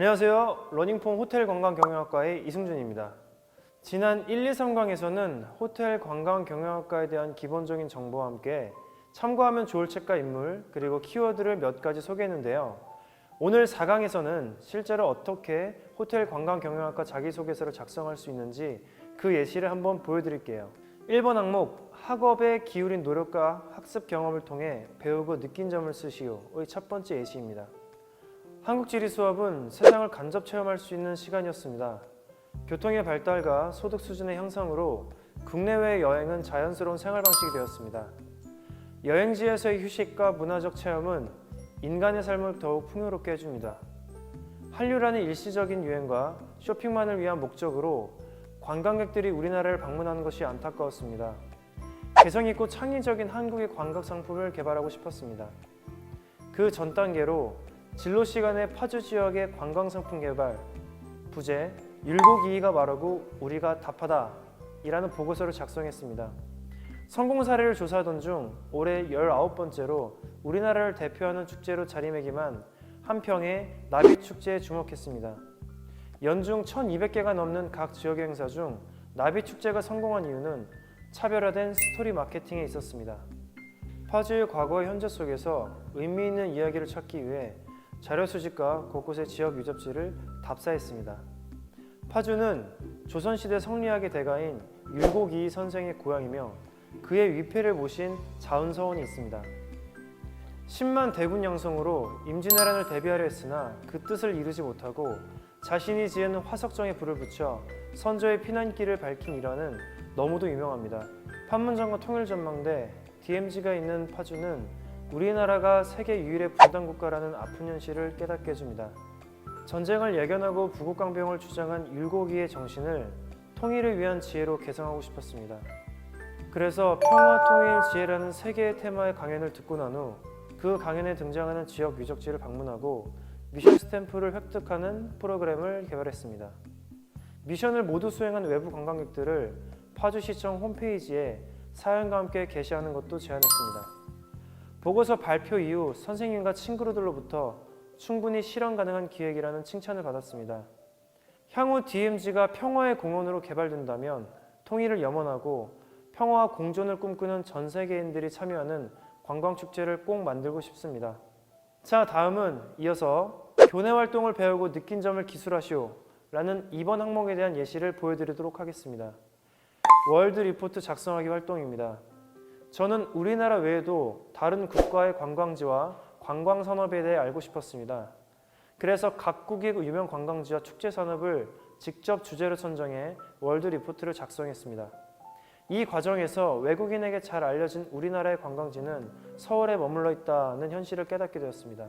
안녕하세요. 러닝폼 호텔 관광 경영학과의 이승준입니다. 지난 1, 2, 3강에서는 호텔 관광 경영학과에 대한 기본적인 정보와 함께 참고하면 좋을 책과 인물 그리고 키워드를 몇 가지 소개했는데요. 오늘 4강에서는 실제로 어떻게 호텔 관광 경영학과 자기소개서를 작성할 수 있는지 그 예시를 한번 보여드릴게요. 1번 항목 학업에 기울인 노력과 학습 경험을 통해 배우고 느낀 점을 쓰시오의 첫 번째 예시입니다. 한국 지리 수업은 세상을 간접 체험할 수 있는 시간이었습니다. 교통의 발달과 소득 수준의 향상으로 국내외 여행은 자연스러운 생활 방식이 되었습니다. 여행지에서의 휴식과 문화적 체험은 인간의 삶을 더욱 풍요롭게 해줍니다. 한류라는 일시적인 유행과 쇼핑만을 위한 목적으로 관광객들이 우리나라를 방문하는 것이 안타까웠습니다. 개성 있고 창의적인 한국의 관광 상품을 개발하고 싶었습니다. 그 전 단계로 진로 시간의 파주 지역의 관광 상품 개발 부제 율곡이의가 말하고 우리가 답하다 이라는 보고서를 작성했습니다. 성공 사례를 조사하던 중 올해 19번째로 우리나라를 대표하는 축제로 자리매김한 한평의 나비 축제에 주목했습니다. 연중 1200개가 넘는 각 지역의 행사 중 나비 축제가 성공한 이유는 차별화된 스토리 마케팅에 있었습니다. 파주의 과거와 현재 속에서 의미 있는 이야기를 찾기 위해 자료 수집과 곳곳의 지역 유적지를 답사했습니다. 파주는 조선시대 성리학의 대가인 율곡이 선생의 고향이며 그의 위패를 모신 자은서원이 있습니다. 10만 대군 양성으로 임진왜란을 대비하려 했으나 그 뜻을 이루지 못하고 자신이 지은 화석정에 불을 붙여 선조의 피난길을 밝힌 일화는 너무도 유명합니다. 판문점과 통일전망대 DMZ가 있는 파주는 우리나라가 세계 유일의 분단 국가라는 아픈 현실을 깨닫게 해줍니다. 전쟁을 예견하고 부국강병을 주장한 율곡이의 정신을 통일을 위한 지혜로 개성하고 싶었습니다. 그래서 평화 통일 지혜라는 세 개의 테마의 강연을 듣고 난 후 그 강연에 등장하는 지역 유적지를 방문하고 미션 스탬프를 획득하는 프로그램을 개발했습니다. 미션을 모두 수행한 외부 관광객들을 파주시청 홈페이지에 사연과 함께 게시하는 것도 제안했습니다. 보고서 발표 이후 선생님과 친구들로부터 충분히 실현 가능한 기획이라는 칭찬을 받았습니다. 향후 DMZ가 평화의 공원으로 개발된다면 통일을 염원하고 평화와 공존을 꿈꾸는 전 세계인들이 참여하는 관광 축제를 꼭 만들고 싶습니다. 자, 다음은 이어서 교내 활동을 배우고 느낀 점을 기술하시오 라는 이번 항목에 대한 예시를 보여드리도록 하겠습니다. 월드 리포트 작성하기 활동입니다. 저는 우리나라 외에도 다른 국가의 관광지와 관광 산업에 대해 알고 싶었습니다. 그래서 각국의 유명 관광지와 축제 산업을 직접 주제로 선정해 월드 리포트를 작성했습니다. 이 과정에서 외국인에게 잘 알려진 우리나라의 관광지는 서울에 머물러 있다는 현실을 깨닫게 되었습니다.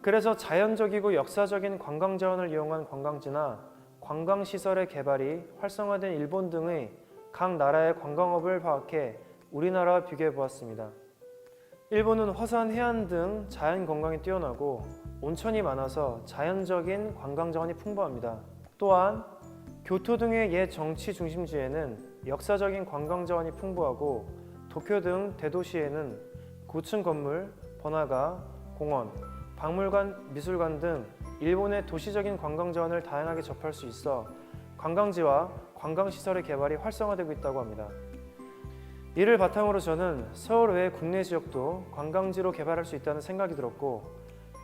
그래서 자연적이고 역사적인 관광 자원을 이용한 관광지나 관광 시설의 개발이 활성화된 일본 등의 각 나라의 관광업을 파악해 우리나라와 비교해 보았습니다. 일본은 화산 해안 등 자연 관광이 뛰어나고 온천이 많아서 자연적인 관광 자원이 풍부합니다. 또한 교토 등의 옛 정치 중심지에는 역사적인 관광 자원이 풍부하고 도쿄 등 대도시에는 고층 건물, 번화가, 공원, 박물관, 미술관 등 일본의 도시적인 관광 자원을 다양하게 접할 수 있어 관광지와 관광 시설의 개발이 활성화되고 있다고 합니다. 이를 바탕으로 저는 서울 외 국내 지역도 관광지로 개발할 수 있다는 생각이 들었고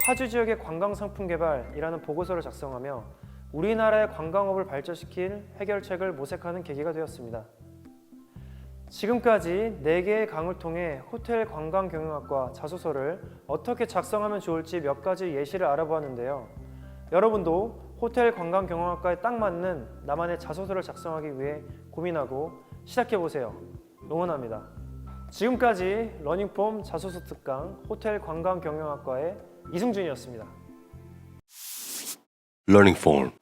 파주 지역의 관광 상품 개발이라는 보고서를 작성하며 우리나라의 관광업을 발전시킬 해결책을 모색하는 계기가 되었습니다. 지금까지 4개의 강을 통해 호텔 관광 경영학과 자소서를 어떻게 작성하면 좋을지 몇 가지 예시를 알아보았는데요. 여러분도 호텔 관광 경영학과에 딱 맞는 나만의 자소서를 작성하기 위해 고민하고 시작해 보세요. 응원합니다. 지금까지 러닝폼 자소서 특강 호텔 관광 경영학과의 이승준이었습니다. Form